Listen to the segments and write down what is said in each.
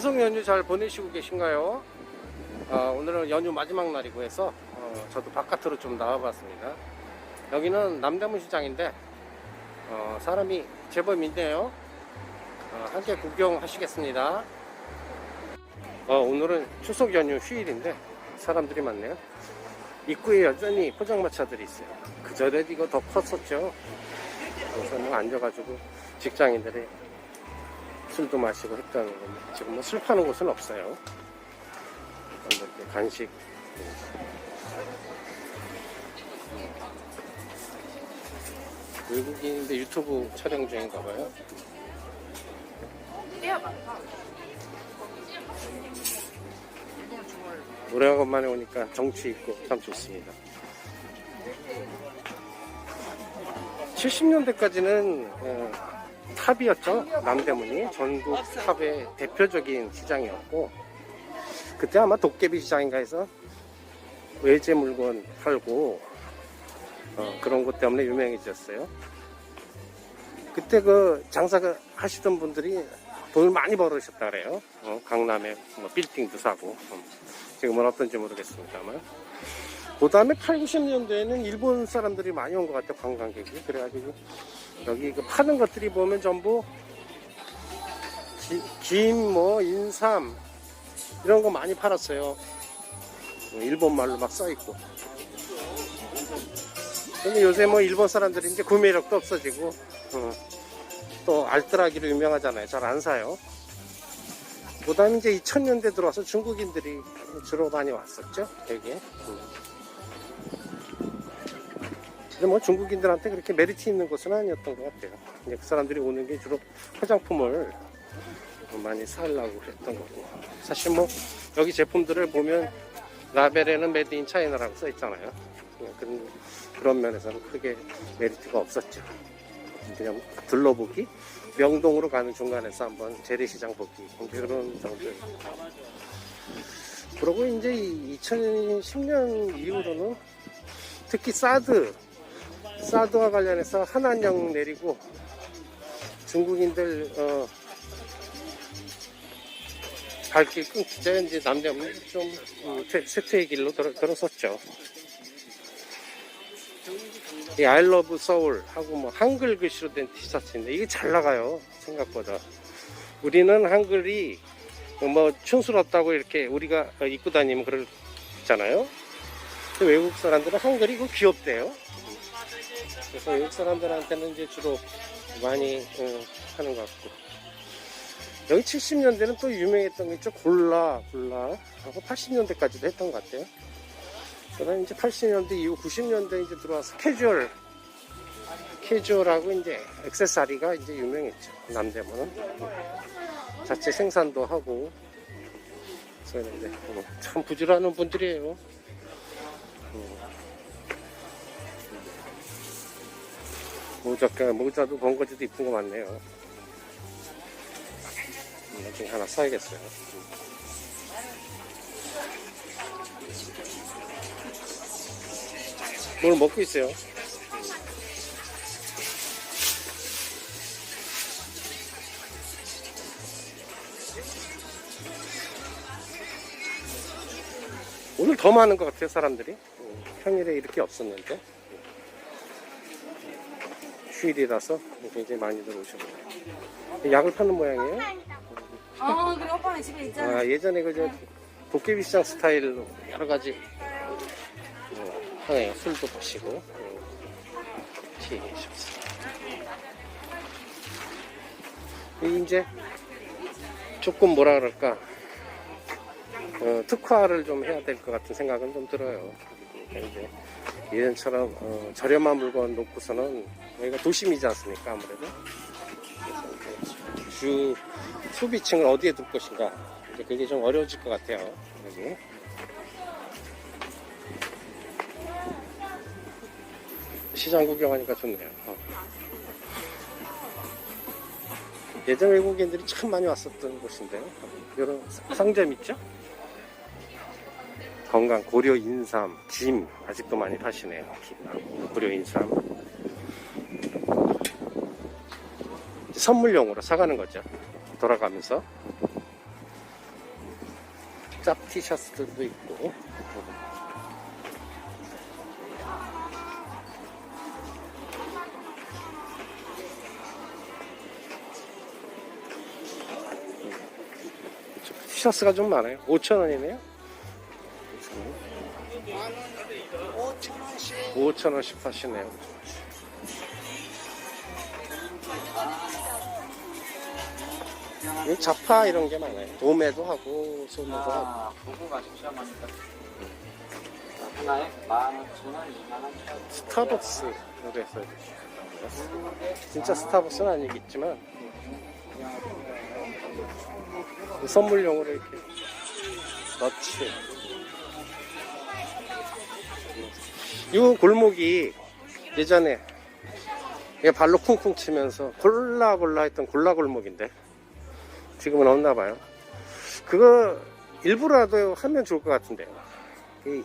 추석 연휴 잘 보내시고 계신가요? 아, 오늘은 연휴 마지막 날이고 해서 어, 저도 바깥으로 좀 나와봤습니다. 여기는 남대문 시장인데 어, 사람이 제법 있네요. 어, 함께 구경하시겠습니다. 어, 오늘은 추석 연휴 휴일인데 사람들이 많네요. 입구에 여전히 포장마차들이 있어요. 그 전에 이거 더 컸었죠. 그래서 뭐 앉아가지고 직장인들이 술도 마시고 했다는 건데 지금 뭐 술 파는 곳은 없어요. 뭐 이렇게 간식. 외국인인데 유튜브 촬영 중인가 봐요. 오래간만에 오니까 정치 있고 참 좋습니다. 70년대까지는 어, 탑이었죠. 남대문이 전국 탑의 대표적인 시장이었고 그때 아마 도깨비 시장인가 해서 외제 물건 팔고 어, 그런 것 때문에 유명해졌어요. 그때 그 장사 하시던 분들이 돈을 많이 벌으셨다 그래요. 어, 강남에 뭐 빌딩도 사고 음, 지금은 어떤지 모르겠습니다만. 그 다음에 8, 90년대에는 일본 사람들이 많이 온 것 같아요, 관광객이. 그래가지고, 여기 그 파는 것들이 보면 전부, 기- 김, 뭐, 인삼, 이런 거 많이 팔았어요. 어, 일본 말로 막 써있고. 근데 요새 뭐 일본 사람들이 이제 구매력도 없어지고, 어, 또 알뜰하기로 유명하잖아요. 잘 안 사요. 그 다음에 이제 2000년대 들어와서 중국인들이 주로 많이 왔었죠, 여기에. 음. 뭐 중국인들한테 그렇게 메리트 있는 곳은 아니었던 것 같아요. 이제 그 사람들이 오는 게 주로 화장품을 많이 사려고 했던 거고. 사실 뭐 여기 제품들을 보면 라벨에는 메드 인 차이나라고 써 있잖아요. 그런, 그런 면에서는 크게 메리트가 없었죠. 그냥 둘러보기, 명동으로 가는 중간에서 한번 재래시장 보기, 그런 정도. 그러고 이제 2010년 이후로는 특히 사드, 사드와 관련해서 한한령 내리고 중국인들 어, 발길 끊기자 이제 남대문 좀 음, 쇠- 쇠퇴의 길로 들어, 들어섰죠. 이 I love 서울 하고 뭐 한글 글씨로 된 티셔츠인데 이게 잘 나가요 생각보다. 우리는 한글이 뭐 촌스럽다고 이렇게 우리가 입고 다니면 그러잖아요. 외국 사람들은 한글이 이거 귀엽대요. 그래서 외국 사람들한테는 이제 주로 많이 어, 하는 것 같고. 여기 70년대는 또 유명했던 게 있죠. 골라 골라. 하고 80년대까지도 했던 것 같아요. 그다음 이제 80년대 이후 90년대 이제 들어와서 캐주얼 캐주얼하고 이제 액세서리가 이제 유명했죠. 남대문은. 자체 생산도 하고. 이제 어, 참 부지런한 분들이에요 모자가 모자도 번거지도 이쁜 거 많네요. 음, 나중에 하나 사야겠어요. 뭘 먹고 있어요? 오늘 더 많은 것 같아요, 사람들이. 음, 평일에 이렇게 없었는데. 휴일이라서 굉장히 많이들 오셨네요. 약을 파는 모양이에요. 어, 그래 오빠는 집에 있잖아. 아, 예전에 그저 도깨비 시장 스타일로 여러 가지 어, 하네요. 술도 마시고 어, 티 셨어요. 이제 조금 뭐라 그럴까 어, 특화를 좀 해야 될 것 같은 생각은 좀 들어요. 이제 예전처럼 어, 저렴한 물건 놓고서는 여기가 도심이지 않습니까 아무래도? 주 소비층을 어디에 둘 것인가 이제 그게 좀 어려워질 것 같아요 여기. 시장 구경하니까 좋네요. 어. 예전 외국인들이 참 많이 왔었던 곳인데요 이런 상점 있죠 건강 고려 인삼 김 아직도 많이 파시네요 고려 인삼 선물용으로 사가는 거죠 돌아가면서 짭 티셔츠들도 있고. 티셔츠가 좀 많아요. 5,000원이네요. 5,000원씩 하시네요. 여기 자파 이런 게 많아요. 도매도 하고 소매도 하고. 아, 보고 가십시오, 마니까. 하나에 만 오천 원, 이만 원. 스타벅스로 해서 진짜 스타벅스는 아니겠지만 선물용으로 이렇게 넣지. 이 골목이 예전에 얘 발로 쿵쿵 치면서 골라 골라 했던 골라 골목인데 지금은 없나 봐요. 그거 일부라도 하면 좋을 것 같은데요. 이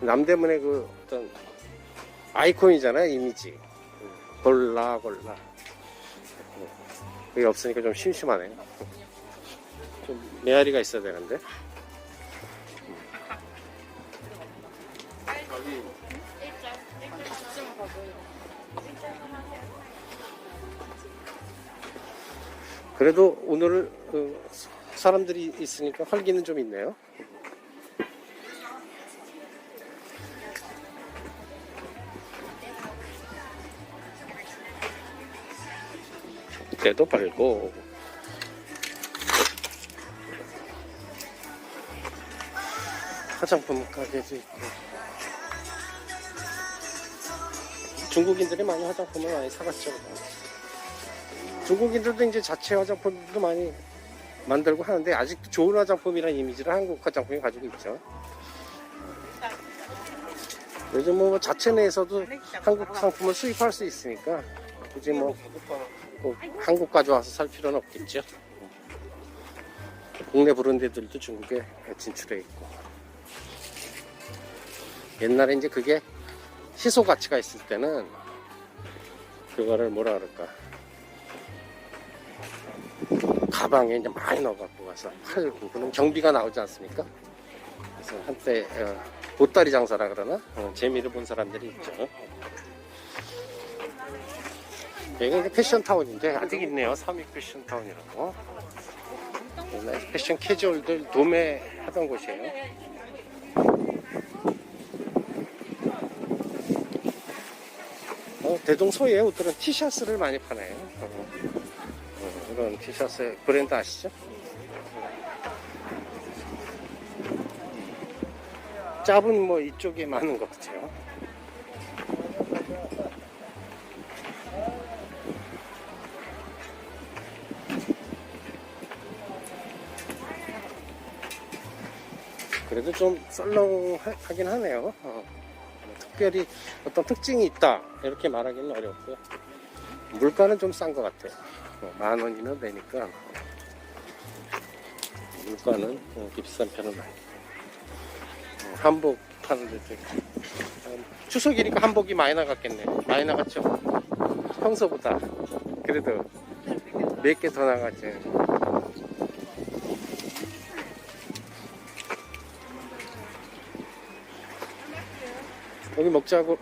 남대문의 그 어떤 아이콘이잖아요, 이미지. 골라 골라. 그게 없으니까 좀 심심하네요. 좀 메아리가 있어야 되는데. 그래도 오늘 어, 사람들이 있으니까 활기는 좀 있네요. 때도 팔고 화장품 가게도 있고 중국인들이 많이 화장품을 많이 사갔죠. 중국인들도 이제 자체 화장품도 많이 만들고 하는데 아직도 좋은 화장품이라는 이미지를 한국 화장품이 가지고 있죠. 요즘 뭐 자체 내에서도 한국 상품을 수입할 수 있으니까 굳이 뭐꼭 한국 가져와서 살 필요는 없겠죠. 국내 브랜드들도 중국에 진출해 있고. 옛날에 이제 그게 희소 가치가 있을 때는 그거를 뭐라 그럴까. 가방에 이제 많이 넣어 갖고 가서 팔고 그럼 경비가 나오지 않습니까? 그래서 한때 어, 보따리 장사라 그러나 어, 재미를 본 사람들이 있죠. 여기가 이제 패션타운인데 아직 있네요. 삼익 패션타운이라고. 옛날에 패션 캐주얼들 도매하던 곳이에요. 대동소에 옷들은 티셔츠를 많이 파네요. 어, 어, 이런 티셔츠 브랜드 아시죠? 짭은 뭐 이쪽에 많은 것 같아요. 그래도 좀 썰렁하긴 하네요. 어, 특별히 어떤 특징이 있다 이렇게 말하기는 어렵고요. 물가는 좀 싼 것 같아요. 어, 만 원이면 되니까 어, 물가는 어, 비싼 편은 아니에요. 어, 한복 파는 데도 있고 어, 추석이니까 한복이 많이 나갔겠네. 많이 나갔죠. 평소보다 그래도 몇 개 더 나갔지. 여기 먹자고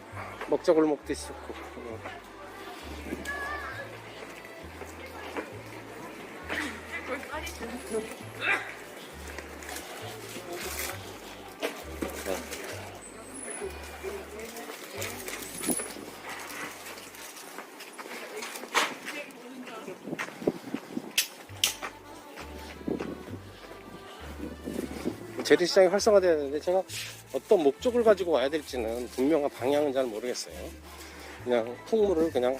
먹자 골목도 있었고 어. 네. 재래시장이 활성화돼야 되는데 제가 어떤 목적을 가지고 와야 될지는 분명한 방향은 잘 모르겠어요. 그냥 풍물을 그냥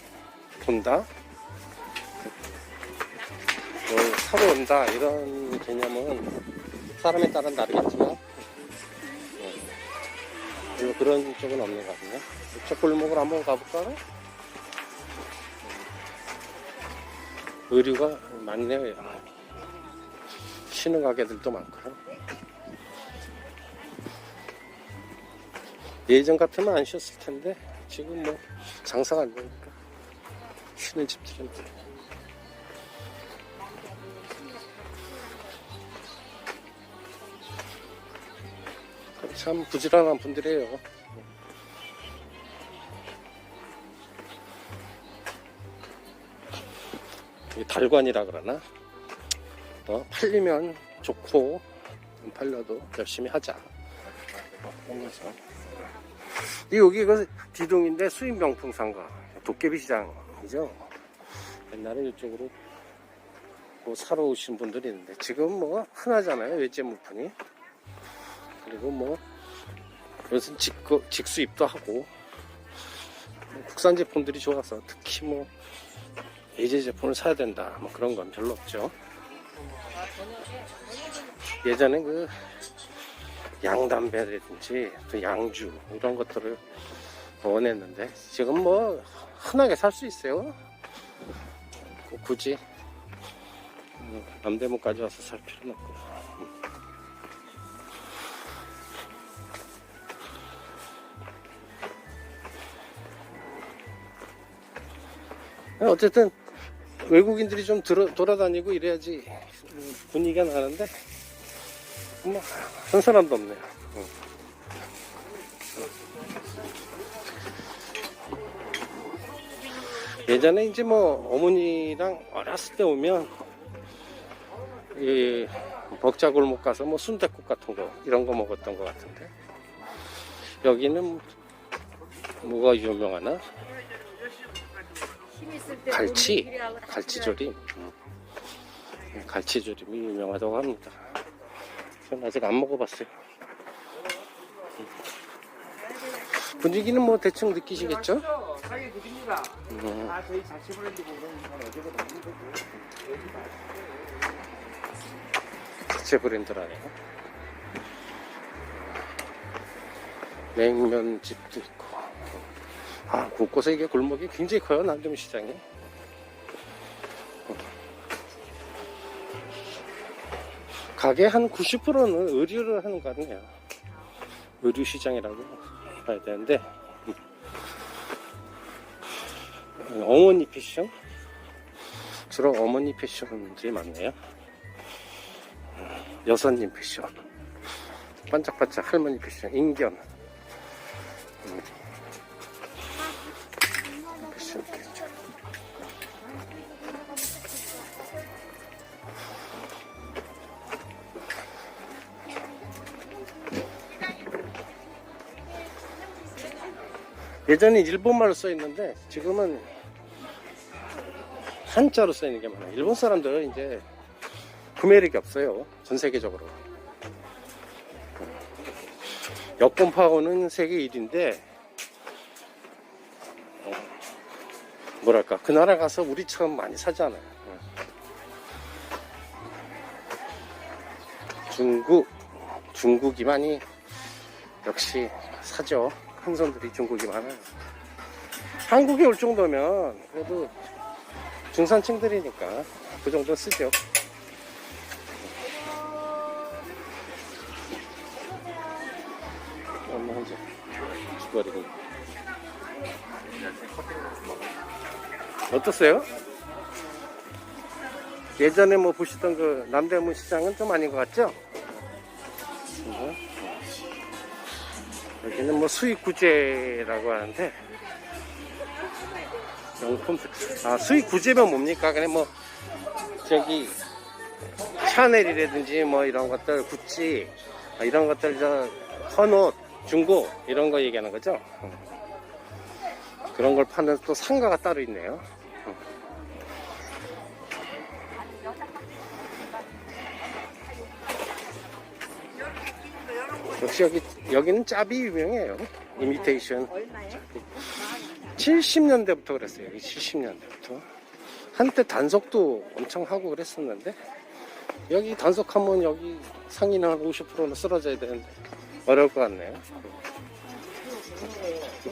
본다, 뭘 사러 온다 이런 개념은 사람에 따라 다르겠지만 네. 별로 그런 쪽은 없는 것 같네요. 저 골목을 한번 가볼까요? 네. 의류가 많네요. 여기. 쉬는 가게들도 많고요. 예전 같으면 안 쉬었을 텐데 지금 뭐 장사가 안 되니까 쉬는 집들은 참 부지런한 분들이에요. 이 달관이라 그러나 어, 팔리면 좋고 안 팔려도 열심히 하자. 그러면서 이 여기 그 디동인데 수입 명품 상가 도깨비 시장이죠. 옛날에 이쪽으로 뭐 사러 오신 분들이 있는데 지금 뭐 흔하잖아요 외제 물품이. 그리고 뭐 요즘 직구, 직수입도 하고 뭐 국산 제품들이 좋아서 특히 뭐 외제 제품을 사야 된다. 뭐 그런 건 별로 없죠. 예전에 그 양담배라든지 또 양주 이런 것들을 원했는데 지금 뭐 흔하게 살 수 있어요. 꼭 굳이. 음, 남대문까지 와서 살 필요는 없고. 어쨌든 외국인들이 좀 돌아다니고 이래야지 음, 분위기가 나는데 뭐 한 사람도 없네요. 응. 예전에 이제 뭐 어머니랑 어렸을 때 오면 이 벅자골목 가서 뭐 순댓국 같은 거 이런 거 먹었던 것 같은데 여기는 뭐가 유명하나? 갈치, 갈치조림. 음. 갈치조림이 유명하다고 합니다. 전 아직 안 먹어봤어요. 음. 분위기는 뭐 대충 느끼시겠죠? 사기 드립니다. 음. 아, 저희 자체 브랜드 보면 어제보다 너무 좋고. 자체 브랜드라네요. 냉면집도 있고. 아, 곳곳에 이게 골목이 굉장히 커요, 남대문 시장이. 가게 한 90%는 의류를 하는 거 같네요. 의류 시장이라고 봐야 되는데. 음, 어머니 패션? 주로 어머니 패션들이 많네요. 여사님 패션 반짝반짝 할머니 패션 인견 예전에 일본말로 써 있는데 지금은 한자로 써 있는 게 많아요. 일본 사람들은 이제 구매력이 없어요. 전 세계적으로. 여권 파고는 세계 1위인데, 뭐랄까, 그 나라 가서 우리처럼 많이 사잖아요. 중국, 중국이 많이, 역시 사죠. 큰 손들이 중국이 많아요. 한국에 올 정도면, 그래도 중산층들이니까 그 정도 쓰죠. 엄마 혼자 죽어리고 어떠세요? 예전에 뭐 보시던 그 남대문 시장은 좀 아닌 것 같죠? 여기는 뭐 수입구제라고 하는데 명품 아 수입 구제면 뭡니까? 그냥 뭐 저기 샤넬이라든지 뭐 이런 것들 구찌 아, 이런 것들 저 헌옷 중고 이런 거 얘기하는 거죠. 음. 그런 걸 파는 또 상가가 따로 있네요. 역시 여기 여기는 짭이 유명해요. 이미테이션. 70년대부터 그랬어요. 여기 70년대부터. 한때 단속도 엄청 하고 그랬었는데, 여기 단속하면 여기 상인은 한 50%는 쓰러져야 되는데, 어려울 것 같네요.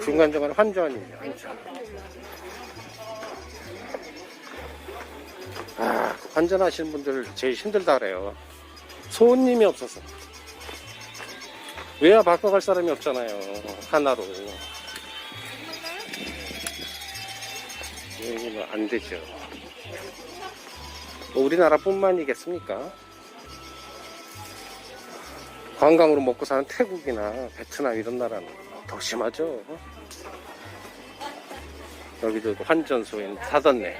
중간중간에 환전이에요, 환전. 아, 그 환전하시는 분들 제일 힘들다 그래요. 손님이 없어서. 외야 바꿔갈 사람이 없잖아요. 하나로. 이거는 안 되죠. 뭐 우리나라뿐만이겠습니까? 관광으로 먹고 사는 태국이나 베트남 이런 나라는 더 심하죠. 여기도 환전소인 닫았네.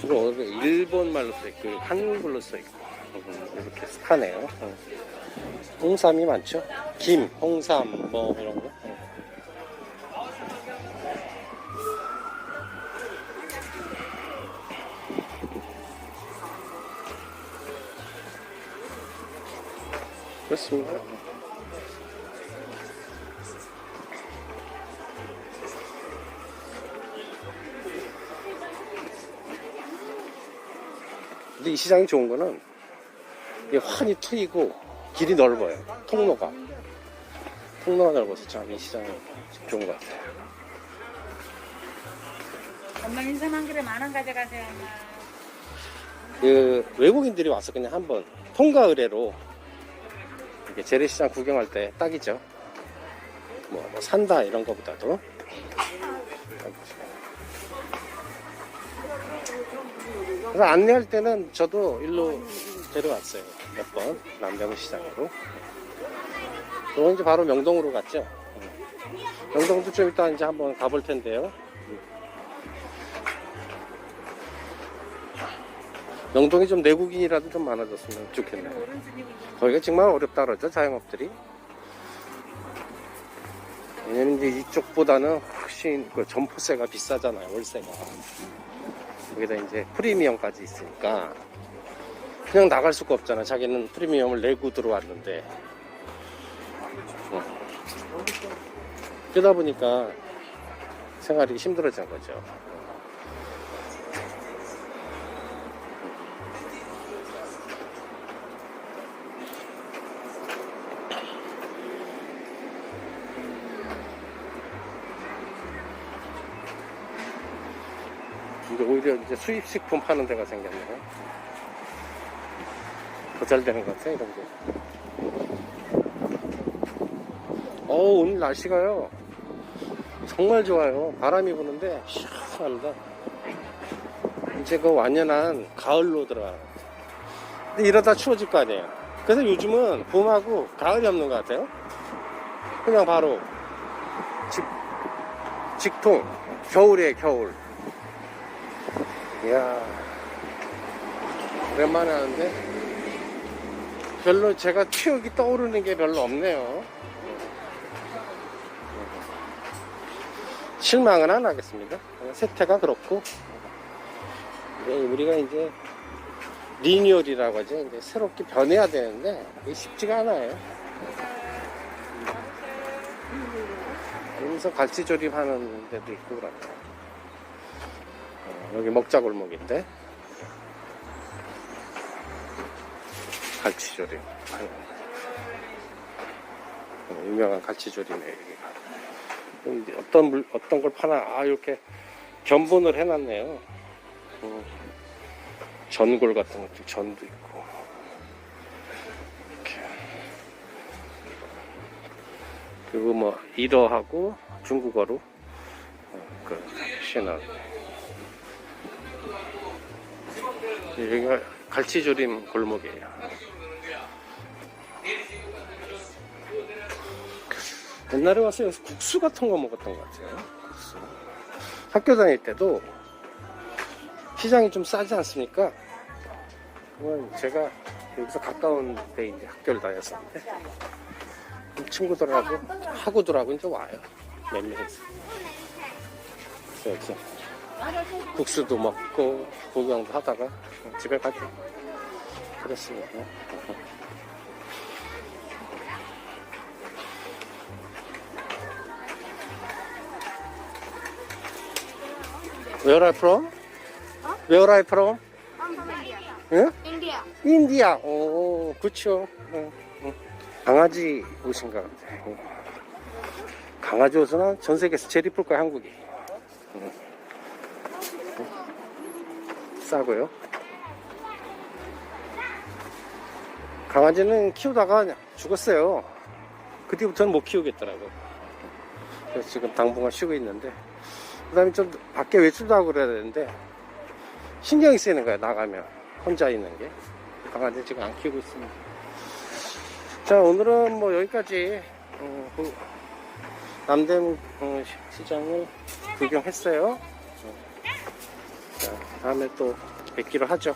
주로 어디 일본 말로 써있고 한글로 써있고 음, 이렇게 하네요. 어. 홍삼이 많죠. 김, 홍삼 뭐 이런 거. 어. 그렇습니다. 근데 이 시장이 좋은 거는 환히 트이고 길이 넓어요. 통로가. 통로가 넓어서 참 이 시장이 좋은 것 같아요. 엄마 인삼 한 그릇 만원 가져가세요, 엄마. 그 외국인들이 와서 그냥 한번 통과 의뢰로 이렇게 재래시장 구경할 때 딱이죠. 뭐, 뭐 산다 이런 거보다도. 그래서 안내할 때는 저도 일로 데려왔어요. 몇 번. 남대문 시장으로. 그건 이제 바로 명동으로 갔죠. 어. 명동도 좀 이따 이제 한번 가볼 텐데요. 명동이 좀 내국인이라도 좀 많아졌으면 좋겠네요. 거기가 정말 어렵다 그러죠, 자영업들이. 왜냐면 이제 이쪽보다는 훨씬 그 점포세가 비싸잖아요, 월세가. 거기다 이제 프리미엄까지 있으니까 그냥 나갈 수가 없잖아. 자기는 프리미엄을 내고 들어왔는데. 어. 그러다 보니까 생활이 힘들어진 거죠. 이제 오히려 이제 수입식품 파는 데가 생겼네요. 더잘 되는 것 같아요, 이런 게. 어우, 오늘 날씨가요. 정말 좋아요. 바람이 부는데, 시원합니다. 이제 그 완연한 가을로 들어가는. 근데 이러다 추워질 거 아니에요. 그래서 요즘은 봄하고 가을이 없는 것 같아요. 그냥 바로 직, 직통. 겨울이에요, 겨울. 이야 오랜만에 하는데 별로 제가 추억이 떠오르는 게 별로 없네요. 실망은 안 하겠습니다. 세태가 그렇고. 네, 우리가 이제 리뉴얼이라고 하죠 이제 새롭게 변해야 되는데 쉽지가 않아요. 그러면서 갈치조림 하는 데도 있고 그러네요. 어, 여기 먹자골목인데 갈치조림. 어, 유명한 갈치조림에 여기가. 근데 어떤 물 어떤 걸 파나 아 이렇게 견본을 해놨네요. 어, 전골 같은 것도 전도 있고. 이렇게. 그리고 뭐 일어하고 중국어로 어, 그 신어 여기가 갈치조림 골목이에요. 옛날에 와서 여기서 국수 같은 거 먹었던 것 같아요. 국수. 학교 다닐 때도 시장이 좀 싸지 않습니까? 그건 제가 여기서 가까운 데 이제 학교를 다녔었는데 친구들하고 학우들하고 이제 와요. 몇 명이서. 여기서 국수도 먹고 구경도 하다가 집에 가죠. 그렇습니다. Where are you from? Where are you from? I'm from India. 예? India. 인디아. 오, 그쵸. 어, 어. 강아지 옷인가. 어. 강아지 옷은 전 세계에서 제일 이쁠 거야, 한국이. 싸고요. 강아지는 키우다가 죽었어요. 그 뒤부터는 못 키우겠더라고. 그래서 지금 당분간 쉬고 있는데. 그 다음에 좀 밖에 외출도 하고 그래야 되는데, 신경이 쓰이는 거야, 나가면. 혼자 있는 게. 강아지 지금 안 키우고 있습니다. 자, 오늘은 뭐 여기까지 어, 그 남대문 어, 시- 시장을 구경했어요. 어. 자, 다음에 또 뵙기로 하죠.